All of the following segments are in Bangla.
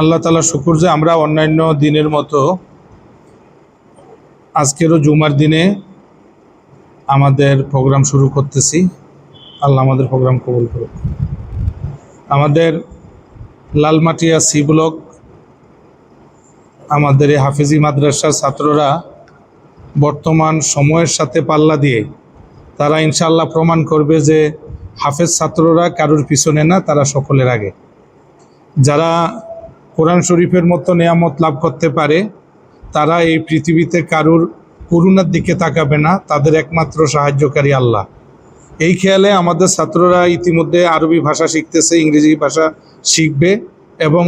আল্লাহ তালা শুকুর যে আমরা অন্যান্য দিনের মতো আজকেরও জুমার দিনে আমাদের প্রোগ্রাম শুরু করতেছি। আল্লাহ আমাদের প্রোগ্রাম কবুল করুক। আমাদের লালমাটিয়া সি ব্লক, আমাদের এই হাফেজি মাদ্রাসার ছাত্ররা বর্তমান সময়ের সাথে পাল্লা দিয়ে তারা ইনশাল্লাহ প্রমাণ করবে যে হাফেজ ছাত্ররা কারোর পিছনে না, তারা সকলের আগে। যারা কোরআন শরীফের মতো নেয়ামত লাভ করতে পারে, তারা এই পৃথিবীতে কারুর করুণার দিকে তাকাবে না, তাদের একমাত্র সাহায্যকারী আল্লাহ। এই খেয়ালে আমাদের ছাত্ররা ইতিমধ্যে আরবি ভাষা শিখতেছে, ইংরেজি ভাষা শিখবে এবং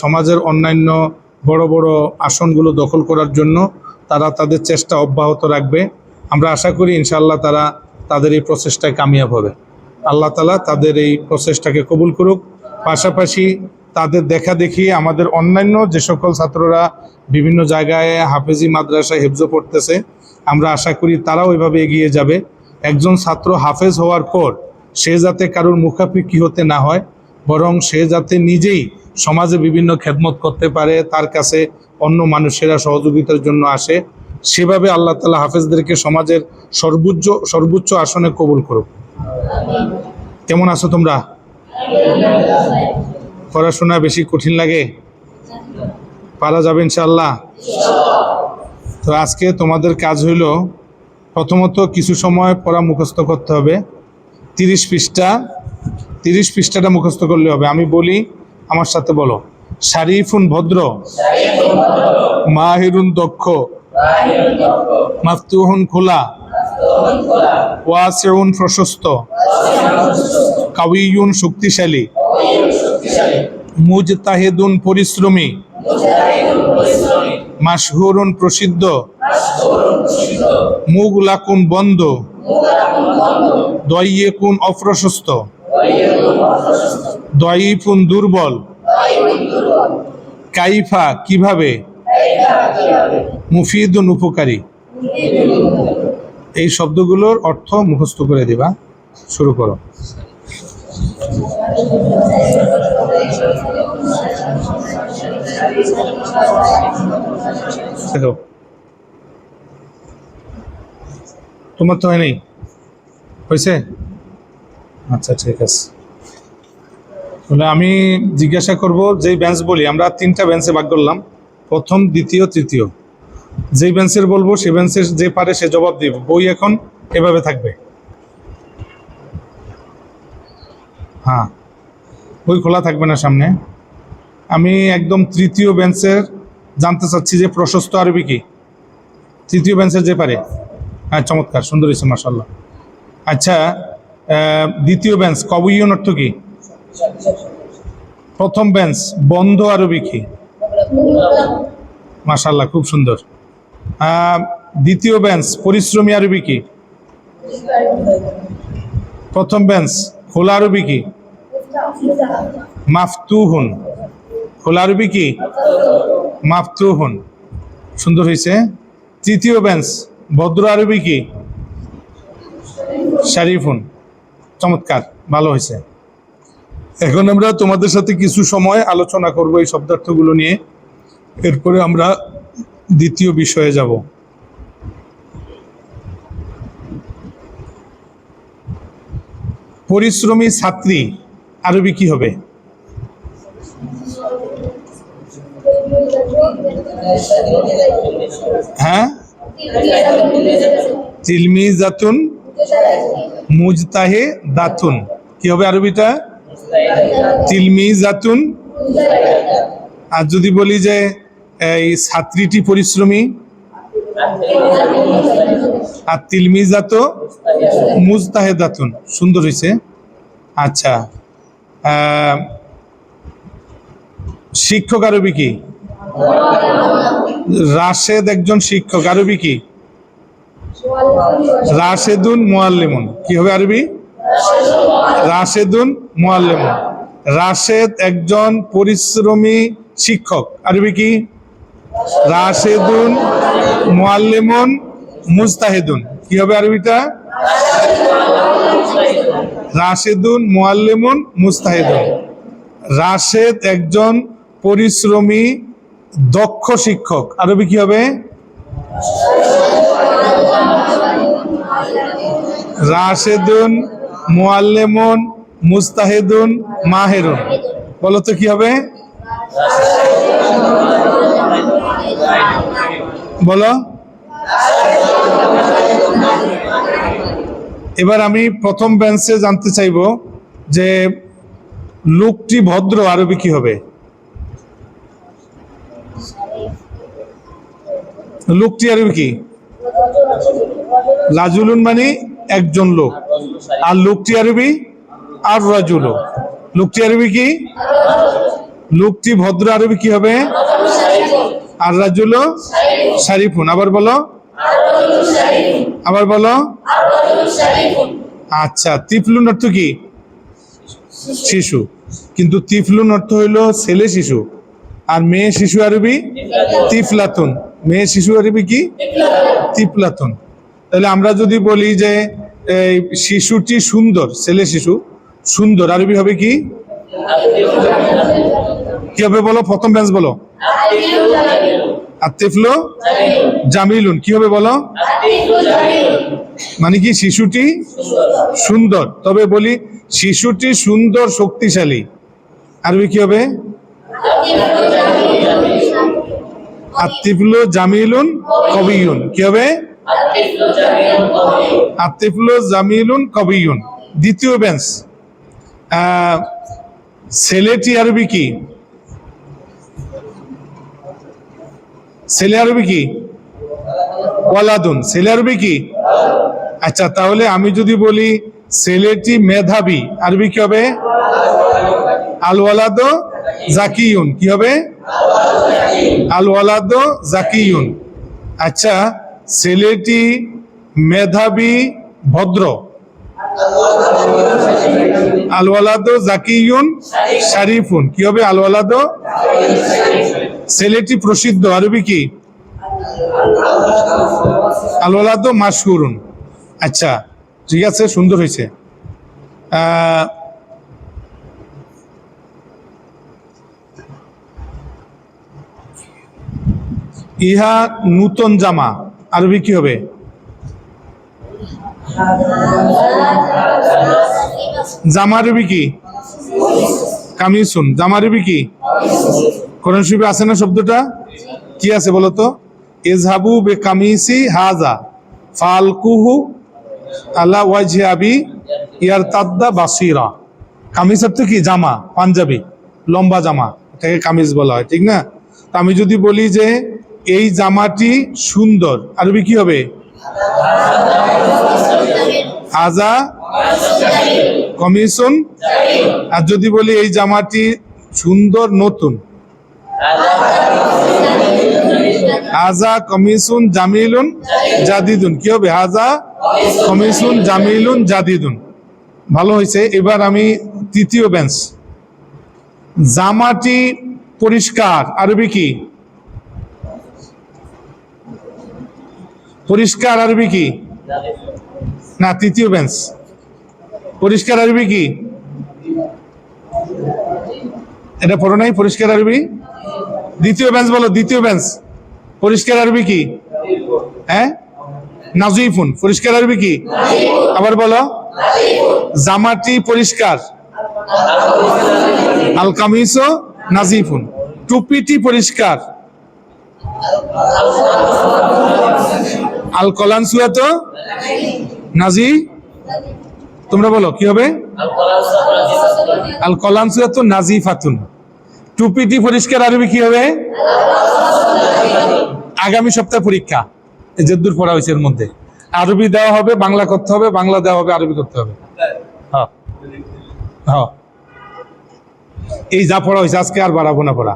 সমাজের অন্যান্য বড় বড় আসনগুলো দখল করার জন্য তারা তাদের চেষ্টা অব্যাহত রাখবে। আমরা আশা করি ইনশাআল্লাহ তারা তাদের এই প্রচেষ্টায় কামিয়াব হবে। আল্লাহ তালা তাদের এই প্রচেষ্টাকে কবুল করুক। পাশাপাশি তাদের দেখা দেখি আমাদের অন্যান্য যে সকল ছাত্ররা বিভিন্ন জায়গায় হাফেজি মাদ্রাসায় হেফজো পড়তেছে, আমরা আশা করি তারাও এভাবে এগিয়ে যাবে। একজন ছাত্র হাফেজ হওয়ার পর সে যাতে কারোর মুখাপেক্ষি হতে না হয়, বরং সে যাতে নিজেই সমাজে বিভিন্ন খেদমত করতে পারে, তার কাছে অন্য মানুষেরা সহযোগিতার জন্য আসে, সেভাবে আল্লাহ তালা হাফেজদেরকে সমাজের সর্বোচ্চ সর্বোচ্চ আসনে কবুল করুক। কেমন আছো তোমরা? পড়াশোনা বেশি কঠিন লাগে? পারা যাবে ইনশাল্লাহ তো আজকে তোমাদের কাজ হইল, প্রথমত কিছু সময় পড়া মুখস্থ করতে হবে। তিরিশ পৃষ্ঠা, তিরিশ পৃষ্ঠাটা মুখস্থ করলে হবে। আমি বলি, আমার সাথে বলো। শারিফুন ভদ্র, মাহিরুন দক্ষ, মাফতুহুন খোলা, ওয়াসেউন প্রশস্ত, কাউইয়ুন শক্তিশালী মুজতাহিদুন পরিশ্রমী। মাশহুরুন প্রসিদ্ধ। মুগলাকুন বন্ধ। দইয়েকুন অপ্রশস্ত। দয়ীফুন দুর্বল। কাইফা কীভাবে? মুফিদুন উপকারী। এই শব্দগুলোর অর্থ মুখস্থ করে দিবা। শুরু করো। তোমার তো হয়নি? হয়েছে? আচ্ছা ঠিক আছে। তাহলে আমি জিজ্ঞাসা করব, যেই বেঞ্চ বলি, আমরা তিনটা বেঞ্চে ভাগ করলাম। প্রথম, দ্বিতীয়, তৃতীয়। যেই বেঞ্চের বলব, সে বেঞ্চের যে পারে সে জবাব দিব। বই এখন এভাবে থাকবে। হ্যাঁ। বই খোলা থাকবে না সামনে। আমি একদম তৃতীয় বেঞ্চের জানতে চাচ্ছি যে প্রশস্ত আরবি কি? তৃতীয় বেঞ্চের যে পারে। হ্যাঁ চমৎকার, সুন্দর হয়েছে মার্শাল্লাহ আচ্ছা দ্বিতীয় বেঞ্চ, কবইয়ন অর্থ কি? প্রথম বেঞ্চ, বন্ধ আরবি কি? মার্শাল্লাহ খুব সুন্দর। দ্বিতীয় বেঞ্চ, পরিশ্রমী আরবি কি? প্রথম বেঞ্চ খোলা আরবি কি? মাফতুহুন। খোলা আরবি কি? মাফতুহুন। সুন্দর হয়েছে তৃতীয় বেঞ্চ ভদ্র আরবি কি? শারিফুন। চমৎকার, ভালো হয়েছে এখন আমরা তোমাদের সাথে কিছু সময় আলোচনা করব এই শব্দার্থগুলো নিয়ে। এরপরে আমরা দ্বিতীয় বিষয়ে যাব। পরিশ্রমী ছাত্রী আরবি কি হবে? হ্যাঁ? তিলমি জাতুন মুজতাহে দাতুন। কি হবে আরবিটা? তিলমি জাতুন আর যদি বলি যে, এই ছাত্রীটি পরিশ্রমী? আর তিলমিজাত মুজতাহেদাতুন, সুন্দর হয়েছে আচ্ছা শিক্ষক আরবি কি? রাশেদ একজন শিক্ষক, আরবি কি? রাশেদুন মোয়াল্লিমুন, কি হবে আরবি? রাশেদুন মোয়াল্লিমুন। রাশেদ একজন পরিশ্রমী শিক্ষক, আরবি কি? রাশেদুন মোয়াল্লিমুন মুস্তাহিদুন কি হবে আরবিটা? রাশেদুন মোয়াল্লিমুন মুস্তাহিদুন রাশেদ একজন পরিশ্রমী, দক্ষ শিক্ষক। আরবি কি হবে? রাশেদুন, মুআল্লেমুন মুস্তাহিদুন মাহেরুন। বলো তো কি হবে? বলো। এবার আমি প্রথম বেঞ্চে জানতে চাইব যে লোকটি ভদ্র, আরবি কি হবে? লোকটি আরবি কি? লাজুলুন মানে একজন লোক। আর লোকটি আরবি? আর রাজুল। লোকটি আরবি কি? লোকটি ভদ্র, আরবি কি হবে? আর রাজুল? শারিফুন। আবার বলো। আবার বলো। আচ্ছা তিফলুন অর্থ কি শিশু। কিন্তু তিফলুন অর্থ হইল ছেলে শিশু। আর মেয়ে শিশু আরবি? তিফলাতুন। মেয়ে শিশু আরবি কি? তিফলাতুন। তাহলে আমরা যদি বলি যে এই শিশুটি সুন্দর ছেলে শিশু সুন্দর আরবি হবে কি? কি হবে বলো? প্রথম বেঞ্চ বলো। আর তিফলো জামিলুন কি হবে বলো? মানে কি শিশুটি সুন্দর? তবে বলি, শিশুটি সুন্দর, শক্তিশালী। আরবি কি হবে? আত্তিফুলো জামিলুন কবিউন কি হবে? আত্তিফুলো জামিলুন কবিউন দ্বিতীয় বেঞ্চ ছেলেটি আরবি কি? ছেলে আরবি কি? ওয়ালাদুন, ছেলে আরবি কি? আচ্ছা তাহলে আমি যদি বলি ছেলেটি মেধাবী, আরবি কি হবে? আল ওয়ালাদো জাকিউন কি হবে? আল ওয়ালাদো জাকিউন আচ্ছা ছেলেটি মেধাবী ভদ্র? আল ওয়ালাদো জাকিউন শারিফুন, কি হবে? আল ওয়ালাদো ছেলেটি প্রসিদ্ধ, আরবি কি? আল ওয়ালাদো মাশহুরুন। আচ্ছা ঠিক আছে, সুন্দর হয়েছে। ইহা নূতন জামা, আরবি কি হবে? জামা আরবি কি? কামিসুন জামা আরবি কি? কোরআন শরীফে আছে না শব্দটা? কি আছে বলো তো? ইজহাবু বে কামিসি হাজা। ফালকুহু আলা ওয়াজহি আবি ইয়ার তাদ্দা বাসিরা। কামিজ অর্থ কি? জামা, পাঞ্জাবি, লম্বা জামা। এটাকে কামিজ বলা হয়, ঠিক না? তা আমি যদি বলি যে এই জামাটি সুন্দর, আরবি কি হবে? হাজা কমিশন আর যদি বলি এই জামাটি সুন্দর, নতুন হাজা কমিশন জামিলুন জাদিদুন। কি হবে? হাজা কমিশন জামিলুন জাদিদুন। ভালো হয়েছে। এবার আমি তৃতীয় বেঞ্চ জামাটি পরিষ্কার। আরবি কি? পরিষ্কার আরবি কি? না, তৃতীয় বেঞ্চ পরিষ্কার আরবি কি? এটা পড়ো নাই? পরিষ্কার আরবি? দ্বিতীয় বেঞ্চ বলো, দ্বিতীয় বেঞ্চ পরিষ্কার আরবি কি? হ্যাঁ? নাজিফুন পরিষ্কার আরবি কি? আবার বলো। জামাটি পরিষ্কার। আল কামিসও নাজিফুন। টুপিটি পরিষ্কার। আল কলান সুয়াতো নাজি? তোমরা বলো কি হবে? আল কলান সুয়াতো নাজিফাতুন। টুপিটি পরিষ্কার আরবি কি হবে? আগামী সপ্তাহে পরীক্ষা, এই যে দূর পড়া হয়েছে এর মধ্যে। আরবি দেওয়া হবে, বাংলা করতে হবে, বাংলা দেওয়া হবে, আরবি করতে হবে। হ্যাঁ। হ্যাঁ। এই যা পড়া হয়েছে, আজকে আর বাড়াবো না পড়া,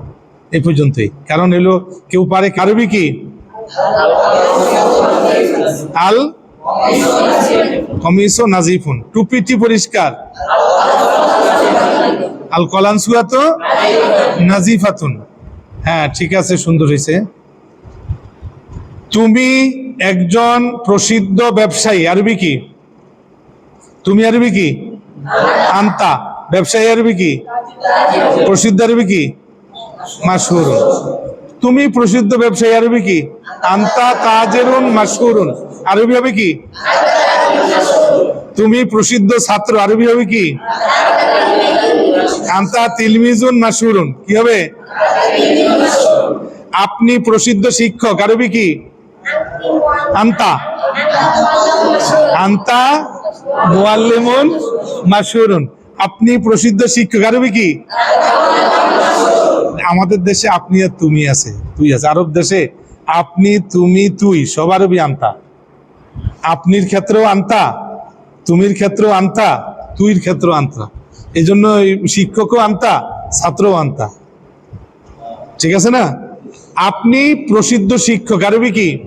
এই পর্যন্তই। কারণ এলো, কেউ পারে আরবি কি? আল কমিসো নাজিফুন, টুপিটি পরিষ্কার। আল কলান সুয়াতো নাজিফাতুন। হ্যাঁ ঠিক আছে, সুন্দর হয়েছে। তুমি একজন প্রসিদ্ধ ব্যবসায়ী, আরবি কি? তুমি আরবি কি? আন্তা। ব্যবসায়ী আরবি কি? প্রসিদ্ধ আরবি কি? মাশহুরুন তুমি প্রসিদ্ধ ব্যবসায়ী আরবি কি? আন্তা তাজেরুন মাশহুরুন। আরবি হবে কি? তুমি প্রসিদ্ধ ছাত্র, আরবি হবে কি? আন্তা তিলমিজুন মাশহুরুন। কি হবে? আপনি প্রসিদ্ধ শিক্ষক, আরবি কি? আন্তা। আন্তা মুআল্লিমুন মাশহুরুন। আপনি প্রসিদ্ধ শিক্ষক, আরবি কি? আমাদের দেশে আপনি আর তুমি আছে, তুই আছে। আরব দেশে আপনি, তুমি, তুই, সব আরবি আনতা। আপনির ক্ষেত্রেও আনতা, তুমির ক্ষেত্রেও আনতা, তুইর ক্ষেত্রেও আনতা। এই জন্য শিক্ষকও আনতা, ছাত্রও আনতা। ঠিক আছে না? আপনি প্রসিদ্ধ শিক্ষক, আরবি কি?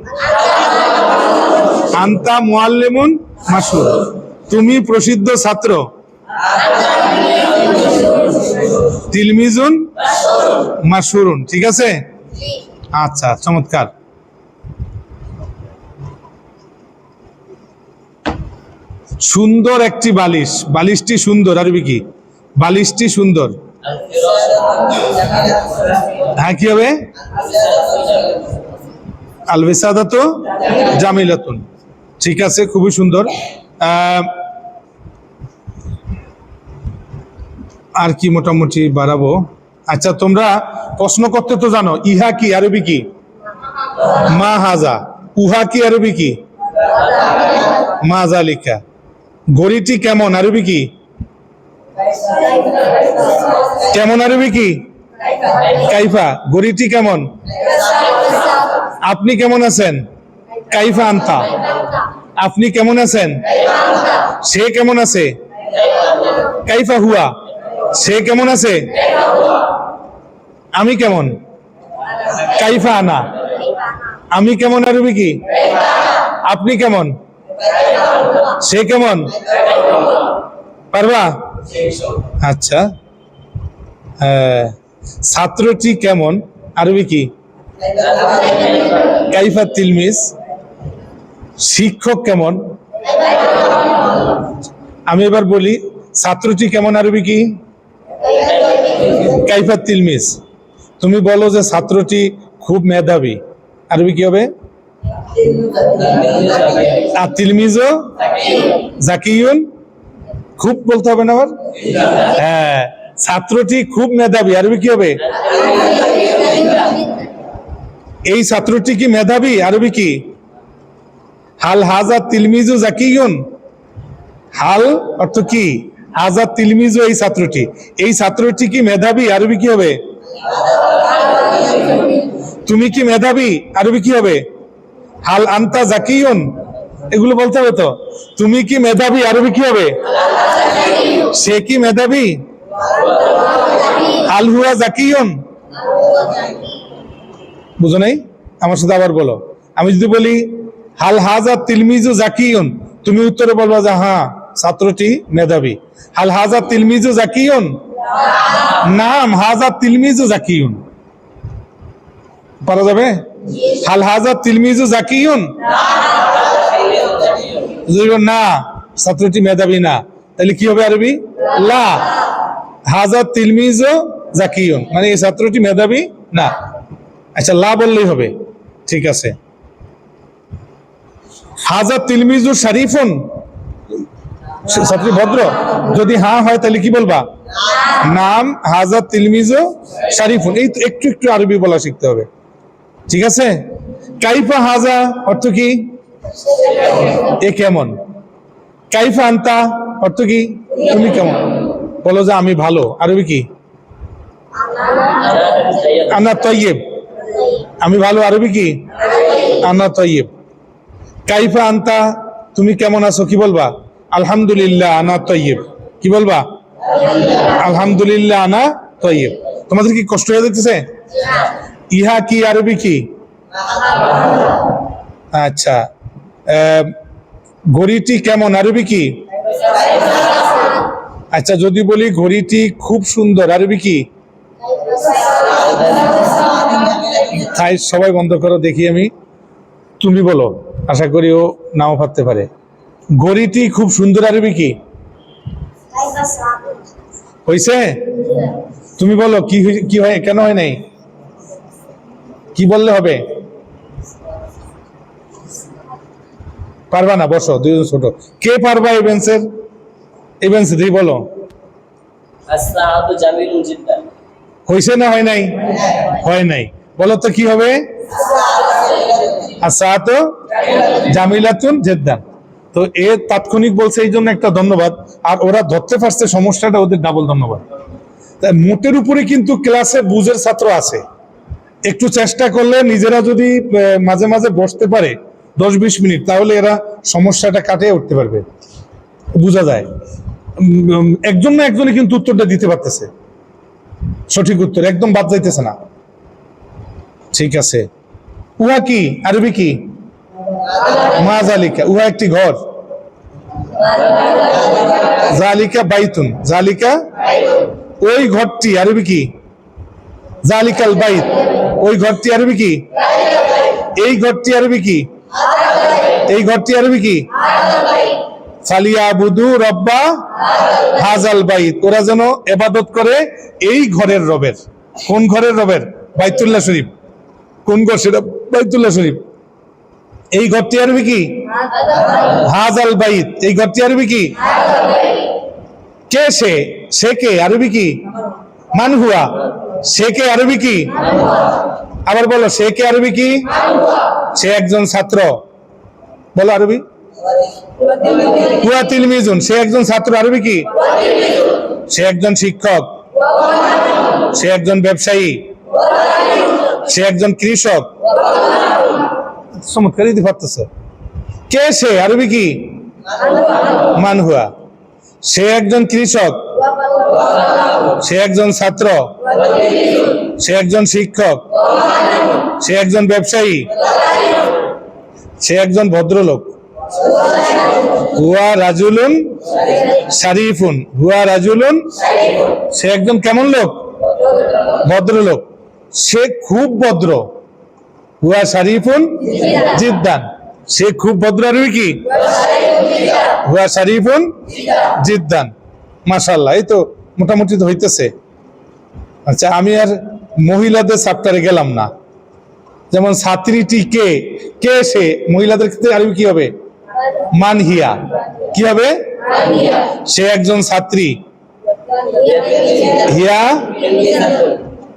আন্তা মুআল্লিমুন মাসুর তুমি প্রসিদ্ধ ছাত্র। তিলমিজুন মাসুরুন ঠিক আছে? আচ্ছা চমৎকার। সুন্দর একটি বালিশ। বালিশটি সুন্দর, আরবি কি? বালিশটি সুন্দর। হ্যাঁ কি হবে? আলবেসাদা তো জামিলাতুন। ঠিক আছে, খুবই সুন্দর। আর কি মোটামুটি বাড়াবো? আচ্ছা তোমরা প্রশ্ন করতে তো জানো, ইহা কি, আরবি কি? মা হাজা। উহা কি, আরবি কি? মা জালিকা। ঘড়িটি কেমন, আরবি কি? কেমন, আরবি কি? কাইফা। ঘড়িটি কেমন? আপনি কেমন আছেন? কাইফা আন্তা। আপনি কেমন আছেন? সে কেমন আছে? কাইফা হুয়া। সে কেমন আছে? আমি কেমন? কাইফা আনা। আমি কেমন আরবি কি? আপনি কেমন? সে কেমন? পারবা? আচ্ছা। হ্যাঁ, ছাত্রটি কেমন? আরবি কি? কাইফা তিলমিস। শিক্ষক কেমন? আমি এবার বলি, ছাত্রটি কেমন আরবি কি? কাইফা তিলমিস তুমি বলো যে ছাত্রটি খুব মেধাবী। আরবি কি হবে? আর তিলমিজও? জাকিউন? খুব বলতে হবে না আবার? হ্যাঁ ছাত্রটি খুব মেধাবী। আরবি কি হবে? এই ছাত্রটি কি মেধাবী? আরবি কি? হাল হাজা তিলমিজু জাকিউন হাল অর্থ কি? হাজা তিলমিজু এই ছাত্রটি। এই ছাত্রটি কি মেধাবী? আরবি কি হবে? তুমি কি মেধাবী? আরবি কি হবে? হাল আন্তা জাকিউন এগুলো বলতে হবে তো। তুমি কি মেধাবী? আরবি কি হবে? সে কি মেধাবী? হাল হুয়া জাকিউন বুঝো নাই? আমার সাথে আবার বলো। আমি যদি বলি হাল হাজা তিলমিজু জাকিউন তুমি উত্তরে বলবা যে হ্যাঁ ছাত্রটি মেধাবী। হাল হাজা তিলমিজু জাকিউন নাম, হাজা তিলমিজু জাকিউন পারা যাবে? হাল হাজা তিলমিজু জাকিউন না, ছাত্রটি মেধাবী না, তাহলে কি হবে আরবি? লা। হাজা তিলমিজু জাকিউন মানে এই ছাত্রটি মেধাবী না। আচ্ছা লা বললেই হবে। ঠিক আছে। হাজা তিলমিজু শরীফুন। ছাত্রী ভদ্র? যদি হ্যাঁ হয় তাহলে কি বলবা? নাম হাজা তিলমিজু শরীফুন। এই একটু একটু আরবি বলা শিখতে হবে। ঠিক আছে? কাইফা হাজা অর্থ কি? এ কেমন? কাইফা আন্তা অর্থ কি? তুমি কেমন? বলো যে আমি ভালো। আরবি কি? আনা তৈয়েব। আমি ভালো। আরবি কি? আনা তৈয়েব। কাইফা আন্তা? তুমি কেমন আছো? কি বলবা? আলহামদুলিল্লাহ, আনা তৈয়েব। কি বলবা? আলহামদুলিল্লাহ, আনা তৈয়েব। তোমাদের কি কষ্ট হয়ে যেতেছে ইহা কি, আরবি কি? আচ্ছা। ঘড়িটি কেমন, আরবি কি? আচ্ছা যদি বলি ঘড়িটি খুব সুন্দর, আরবি কি? তাই সবাই বন্ধ করো, দেখি আমি। তুমি বলো আশা করি ও নাও পারতে পারে। গরিটি খুব সুন্দর আরবি কি? হইছে? তুমি বলো কি কি হয় কেন হয় নাই? কি বললে হবে? পারবা না বসো দুজন ছোট। কে পারবা ইভেন্সের এভেন্স তুই বলো। হইছে না হয় নাই? হয় নাই। বলো তো কি হবে? আচ্ছা তো জামিলাতুন জেদ্দান তো এ তাৎক্ষণিক বলছে, এই জন্য একটা ধন্যবাদ। আর ওরা ধরতে পারছে, সমস্যাটা ওদের ডাবল ধন্যবাদ। তাই মোটের উপরে কিন্তু ক্লাসে বুঝের ছাত্র আছে। একটু চেষ্টা করলে নিজেরা যদি মাঝে মাঝে বসতে পারে, দশ বিশ মিনিট, তাহলে এরা সমস্যাটা কাটিয়ে উঠতে পারবে। বোঝা যায়। একজন না একজনই কিন্তু উত্তরটা দিতে পারতেছে। সঠিক উত্তর, একদম বাদ যাইতেছে না। ঠিক আছে। উহা কি? আরবি কি? মা জালিকা উহা একটি ঘর। জালিকা বাইতুন। জালিকা? ওই ঘরটি আরবি কি? জালিকাল বাইত। ওই ঘরটি আরবি কি? এই ঘরটি আরবি কি? এই ঘরটি আরবি কি? ফালিয়া বুধু রব্বা হাজাল বাইত। ওরা যেন এবাদত করে এই ঘরের রবের। কোন ঘরের রবের? বাইতুল্লাহ শরীফ। কোন ঘর? সেটা বাইতুল্লাহ শরীফ। এই ঘরটি আরবি কি? হাজাল বাইত। এই ঘরটি আরবি কি? কে সে? সে কে? আরবি কি? মানহুয়া। সে কে আরবি কি? আবার বলো, সে কে আরবি কি? সে একজন ছাত্র। বলো আরবি। হুয়া তিলমিজুন সে একজন ছাত্র, আরবি কি? সে একজন শিক্ষক। সে একজন ব্যবসায়ী। সে একজন কৃষক। চমৎকারই দিতে পারতেছে কে সে? আরবি কি? মানহুয়া। সে একজন কৃষক। সে একজন ছাত্র। সে একজন শিক্ষক। সে একজন ব্যবসায়ী। সে একজন ভদ্রলোক। হুয়া রাজুলুন শারিফুন। হুয়া রাজুলুন, সে একজন কেমন লোক? ভদ্রলোক। সে খুব ভদ্র। হুয়া শারিফুন জিদ্দান। সে খুব ভদ্র আরবি কি? হুয়া শারিফুন জিদ্দান। মাশাল্লাহ এই তো মোটামুটি হইতেছে। আচ্ছা আমি আর মহিলাদের চ্যাপ্টারে গেলাম না। যেমন ছাত্রীটি কে? কে সে? মহিলাদের ক্ষেত্রে আরবি কি হবে? মানহিয়া। কি হবে? সে একজন ছাত্রী। হিয়া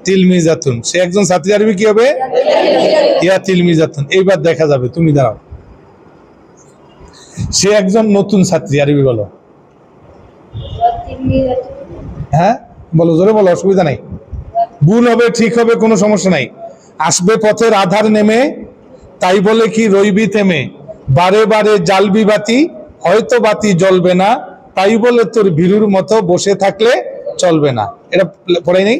তিলমিজাতুন। সে একজন ছাত্রী আরবি কি হবে? হিয়া তিলমিজাতুন। এইবার দেখা যাবে, তুমি দাঁড়াও। সে একজন নতুন ছাত্রী, আরবি বলো। হ্যাঁ? বলো, জোরে বলো, অসুবিধা নাই। ভুল হবে, ঠিক হবে, কোনো সমস্যা নাই। আসবে পথের আধার নেমে, তাই বলে কি রইবি থেমে। বারে বারে জালবি বাতি, হয়তো বাতি জ্বলবে না, তাই বলে তোর ভীরুর মতো বসে থাকলে চলবে না। এটা পড়াই নেই?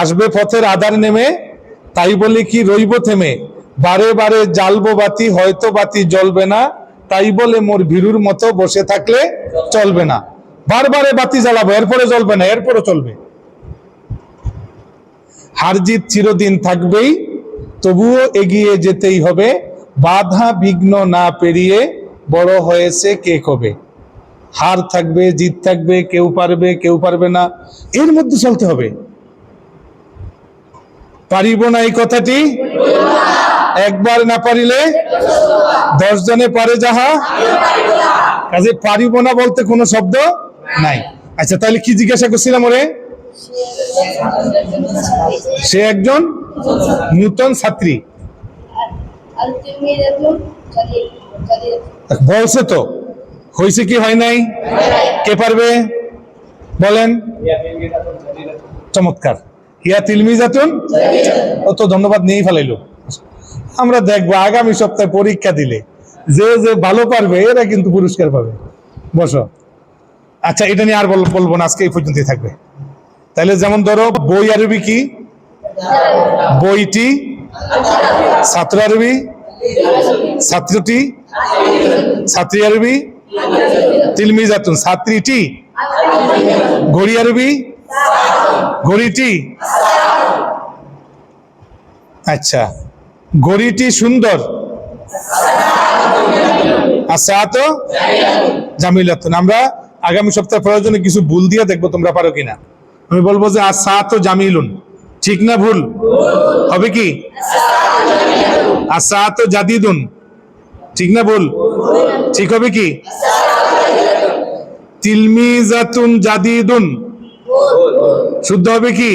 আসবে পথের আধার নেমে, তাই বলে কি রইব থেমে। বারে বারে জ্বালবো বাতি, হয়তো বাতি জ্বলবে না, তাই বলে মোর ভীরুর মতো বসে থাকলে চলবে না। বারবারে বাতি জ্বালাবো, এরপরে জ্বলবে না এরপরে চলবে। হারজিত চিরদিন থাকবেই, তবুও এগিয়ে যেতেই হবে। বাধা বিঘ্ন না পেরিয়ে বড় হয়েছে কে কবে। হার থাকবে, জিত থাকবে, কেউ পারবে কেউ পারবে না, এর মধ্যে চলতে হবে। পারিব না এই কথাটি? একবার না পারিলে দশ জনে পারে যাহা। কাজে পারিব না বলতে কোনো শব্দ নাই। আচ্ছা তাহলে কি জিজ্ঞাসা করছিলাম ওরে? সে একজন নূতন ছাত্রী। বলছে তো, হয়েছে কি, হয় নাই? কে পারবে? বলেন। চমৎকার। হিয়া তিলমি জাতুন ও ধন্যবাদ নিয়েই ফেলাইলো। আমরা দেখব আগামী সপ্তাহে পরীক্ষা দিলে যে যে ভালো পারবে, এরা কিন্তু পুরস্কার পাবে। বসো। আচ্ছা এটা নিয়ে আর বল- বলব না, আজকে এই পর্যন্তই থাকবে। তাহলে যেমন ধরো, বই আরবি কি? বইটি। ছাত্র আরবি। ছাত্রটি। ছাত্রী আরবি। তিলমি তিলমিজাতুন, ছাত্রীটি। ঘড়ি আরবি। ঘড়িটি? আচ্ছা। ঘড়িটি সুন্দর? আচ্ছা তো? জামিলাতুন। আমরা আগামী সপ্তাহে প্রয়োজনে কিছু ভুল দিয়ে দেখব তোমরা পারো কিনা। আমি বলব যে আর সা তো জামিলুন। ঠিক না ভুল? হবে কি? আসাত জাদিদুন। ঠিক না ভুল? ঠিক হবে কি? তিলমিজাতুন জাদিদুন। শুদ্ধ হবে কি?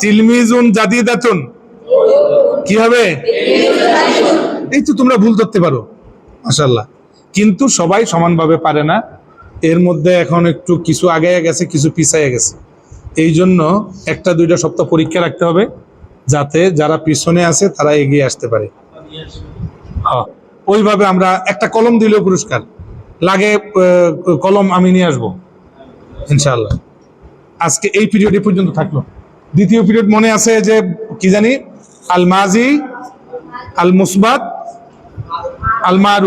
তিলমিজুন জাদিদাতুন। কি হবে? এই তো তোমরা ভুল ধরতে পারো মাশাল্লাহ কিন্তু সবাই সমানভাবে পারে না। এর মধ্যে এখন একটু কিছু আগে গেছে কিছু পিছায় গেছে। এই জন্য একটা দুইটা সপ্তাহ পরীক্ষা রাখতে হবে যাতে যারা পিছনে আছে তারা এগিয়ে আসতে পারে। হ্যাঁ, ওইভাবে আমরা একটা কলম দিলেও পুরস্কার। লাগে কলম আমি নিয়ে আসব। ইনশাআল্লাহ। আজকে এই পিরিয়ড এ পর্যন্ত থাকল। দ্বিতীয় পিরিয়ড মনে আছে যে, কি জানি? আল মাজি আল মুসবাত আল মারু